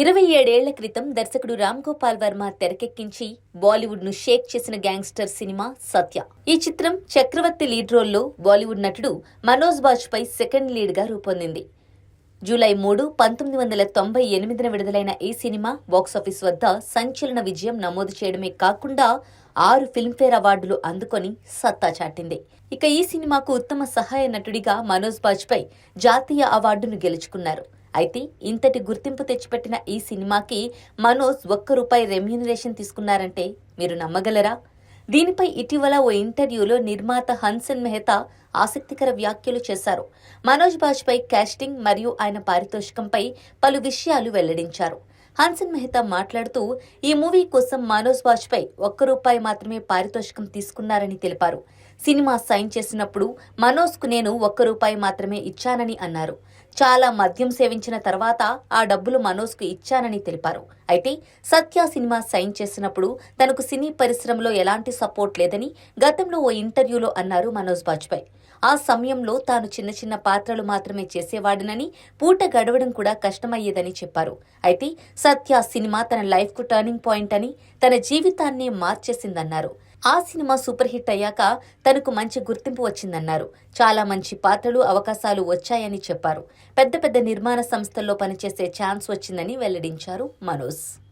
ఇరవై ఏడేళ్ళ క్రితం దర్శకుడు రామ్ గోపాల్ వర్మ తెరకెక్కించి బాలీవుడ్ను షేక్ చేసిన గ్యాంగ్స్టర్ సినిమా సత్య. ఈ చిత్రం చక్రవర్తి లీడ్ రోల్లో బాలీవుడ్ నటుడు మనోజ్ బాజ్పై సెకండ్ లీడ్గా రూపొందింది. జూలై మూడు పంతొమ్మిది వందల తొంభై ఎనిమిదిన విడుదలైన ఈ సినిమా బాక్సాఫీస్ వద్ద సంచలన విజయం నమోదు చేయడమే కాకుండా ఆరు ఫిల్మ్ఫేర్ అవార్డులు అందుకొని సత్తా చాటింది. ఇక ఈ సినిమాకు ఉత్తమ సహాయ నటుడిగా మనోజ్ బాజ్పై జాతీయ అవార్డును గెలుచుకున్నారు. అయితే ఇంతటి గుర్తింపు తెచ్చిపెట్టిన ఈ సినిమాకి మనోజ్ ఒక్క రూపాయి రెమ్యూనరేషన్ తీసుకున్నారంటే మీరు నమ్మగలరా? దీనిపై ఇటీవల ఓ ఇంటర్వ్యూలో నిర్మాత హన్సన్ మెహతా ఆసక్తికర వ్యాఖ్యలు చేశారు. మనోజ్ బాజ్పై కాస్టింగ్ మరియు ఆయన పారితోషికంపై పలు విషయాలు వెల్లడించారు. హన్సన్ మెహతా మాట్లాడుతూ ఈ మూవీ కోసం మనోజ్ బాజ్పై ఒక్క రూపాయి మాత్రమే పారితోషికం తీసుకున్నారని తెలిపారు. సినిమా సైన్ చేసినప్పుడు మనోజ్కు నేను ఒక్క రూపాయి మాత్రమే ఇచ్చానని అన్నారు. చాలా మద్యం సేవించిన తర్వాత ఆ డబ్బులు మనోజ్కు ఇచ్చానని తెలిపారు. అయితే సత్య సినిమా సైన్ చేసినప్పుడు తనకు సినీ పరిశ్రమలో ఎలాంటి సపోర్ట్ లేదని గతంలో ఓ ఇంటర్వ్యూలో అన్నారు మనోజ్ బాజ్పాయ్. ఆ సమయంలో తాను చిన్న చిన్న పాత్రలు మాత్రమే చేసేవాడినని పూట గడవడం కూడా కష్టమయ్యేదని చెప్పారు. అయితే సత్య సినిమా తన లైఫ్కు టర్నింగ్ పాయింట్ అని తన జీవితాన్ని మార్చేసిందన్నారు. ఆ సినిమా సూపర్ హిట్ అయ్యాక తనకు మంచి గుర్తింపు వచ్చిందన్నారు. చాలా మంచి పాత్రలు అవకాశాలు వచ్చాయని చెప్పారు. పెద్ద పెద్ద నిర్మాణ సంస్థల్లో పనిచేసే ఛాన్స్ వచ్చిందని వెల్లడించారు మనోజ్.